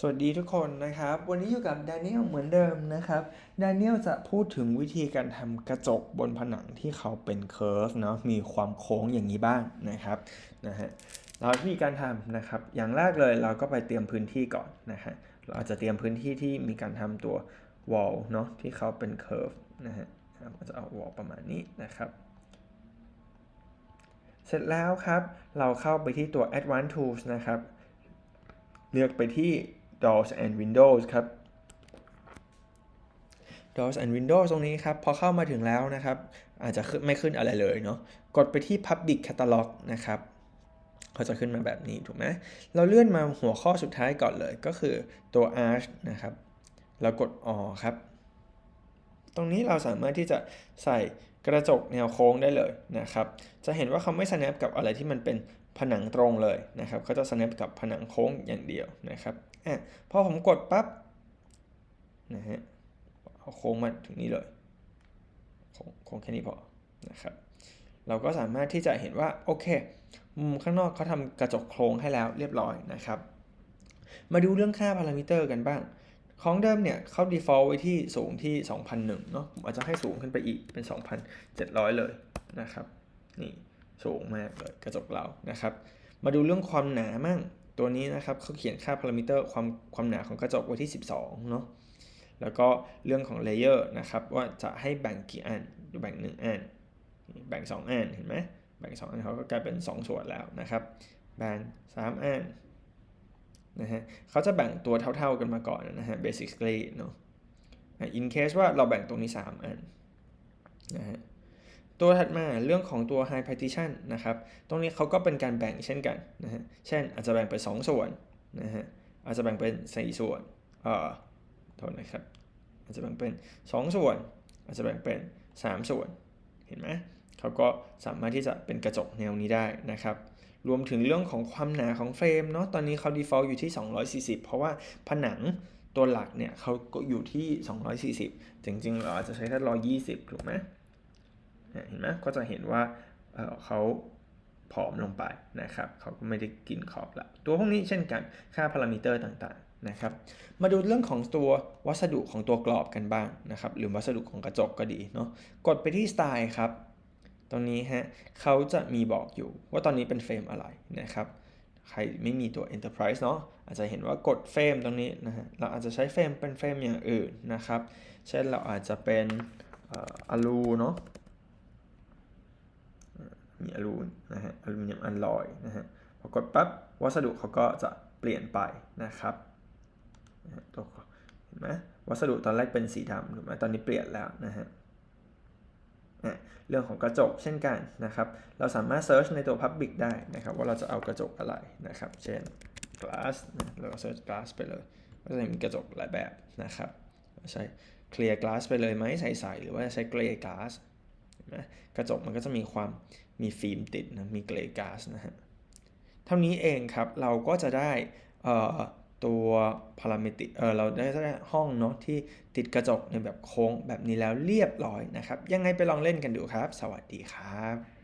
สวัสดีทุกคนนะครับ วันนี้อยู่กับ Daniel เหมือนเดิมนะครับ Daniel จะพูดถึงวิธีการทำกระจกบนผนังที่เขาเป็นเคอร์ฟเนาะมีความโค้งอย่างนี้บ้างนะครับนะฮะเราวิธีการทำนะครับ อย่างแรกเลยเราก็ไปเตรียมพื้นที่ก่อนนะฮะเราจะเตรียมพื้นที่ที่มีการทำตัว wall เนาะที่เขาเป็นเคอร์ฟนะฮะเราจะเอา wall ประมาณนี้นะครับเสร็จแล้วครับ เราเข้าไปที่ตัว Advanced Tools นะครับ เลือกไปที่ Doors and Windows ครับ Doors and Windows ตรงนี้ครับ พอเข้ามาถึงแล้วนะครับ อาจจะขึ้นไม่ขึ้นอะไรเลยเนาะกดไปที่ Public Catalog นะครับเขาจะขึ้นมาแบบนี้ถูกไหมเราเลื่อนมาหัวข้อสุดท้ายก่อนเลยก็คือตัว Arch นะครับแล้วกด All ครับ ตรงนี้เราสามารถที่จะใส่กระจกแนวโค้งได้เลยนะครับ จะเห็นว่าเขาไม่ snap กับอะไรที่มันเป็นผนังตรงเลยนะครับเขาจะ snap กับผนังโค้งอย่างเดียวนะครับ อะพอผมกดปั๊บนะฮะเอาโค้งมาถึงนี้เลยโค้งโค้งแค่นี้พอนะครับเราก็สามารถที่จะเห็นว่าโอเคมุมข้างนอกเขาทำกระจกโครงให้แล้วเรียบร้อยนะครับ มาดูเรื่องค่าพารามิเตอร์กันบ้าง ของเดิมเนี่ยเขา default ไว้ที่สูงที่ 2001เนาะผมอาจจะให้สูงขึ้นไปอีกเป็น 2,700 เลยนะครับนี่สูงมากเลยกระจกเรานะครับ มาดูเรื่องความหนามั่ง ตัวนี้นะครับเขาเขียนค่าพารามิเตอร์ความความหนาของกระจกไว้ที่ 12 เนาะแล้วก็เรื่องของเลเยอร์นะครับว่าจะให้แบ่งกี่อันแบ่ง 1 อัน แบ่ง 2 อันเห็นไหมแบ่ง 2 อันเขาก็กลายเป็น 2 ส่วนแล้วนะครับ แบ่ง 3 อันนะฮะเขาจะแบ่งตัวเท่าๆกันมาก่อนนะฮะ basically เนาะ in case ว่าเราแบ่งตรงนี้ 3 อันนะฮะ ตัวถัดมาเรื่องของตัว high partition นะครับ ตรงนี้เขาก็เป็นการแบ่งเช่นกันนะฮะ เช่นอาจจะแบ่งเป็น 2 ส่วนนะฮะ อาจจะแบ่งเป็น 4 ส่วน เอ่อ โทษนะครับ อาจจะแบ่งเป็น 2 ส่วน อาจจะแบ่งเป็น 3 ส่วน เห็นไหมเขาก็สามารถที่จะเป็นกระจกแนวนี้ได้นะครับ รวมถึงเรื่องของความหนาของเฟรมเนาะ ตอนนี้เขา default อยู่ที่ 240 เพราะว่าผนังตัวหลักเนี่ยเขาก็อยู่ที่ 240 จริงๆ เราอาจจะใช้แค่120 ถูกไหม เห็นไหมก็จะเห็นว่าเเขาผอมลงไปนะครับเขาก็ไม่ได้กินขอบละตัวพวกนี้เช่นกันค่าพารามิเตอร์ต่างๆนะครับ มาดูเรื่องของตัววัสดุของตัวกรอบกันบ้างนะครับ หรือวัสดุของกระจกก็ดีเนาะกดไปที่สไตล์ครับ ตรงนี้ฮะเขาจะมีบอกอยู่ว่าตอนนี้เป็นเฟรมอะไรนะครับใครไม่มีตัว Enterprise เนาะอาจจะเห็นว่ากดเฟรมตรงนี้นะฮะเราอาจจะใช้เฟรมเป็นเฟรมอย่างอื่นนะครับ เช่นเราอาจจะเป็นอลูเนาะ มีอลูนะฮะอลูมิเนียมอัลลอยนะฮะพอกดปั๊บวัสดุเขาก็จะเปลี่ยนไปนะครับตัวเห็นไหมวัสดุตอนแรกเป็นสีดำถูกไหมตอนนี้เปลี่ยนแล้วนะฮะเรื่องของกระจกเช่นกันนะครับ เราสามารถเซิร์ชในตัว Public ได้นะครับ ว่าเราจะเอากระจกอะไรนะครับ เช่น glass นะเราก็เซิร์ช glass ไปเลยก็จะมีกระจกหลายแบบนะครับ ใช้ clear glass ไปเลยไหมใสๆหรือว่าใช้ gray glass นะกระจกมันก็จะมีความมีฟิล์มติดนะมีเกลือก๊าสนะฮะเท่านี้เองครับเราก็จะได้ตัวพารามิติเออเราได้ห้องเนาะที่ติดกระจกในแบบโค้งแบบนี้แล้วเรียบร้อยนะครับ ยังไงไปลองเล่นกันดูครับ สวัสดีครับ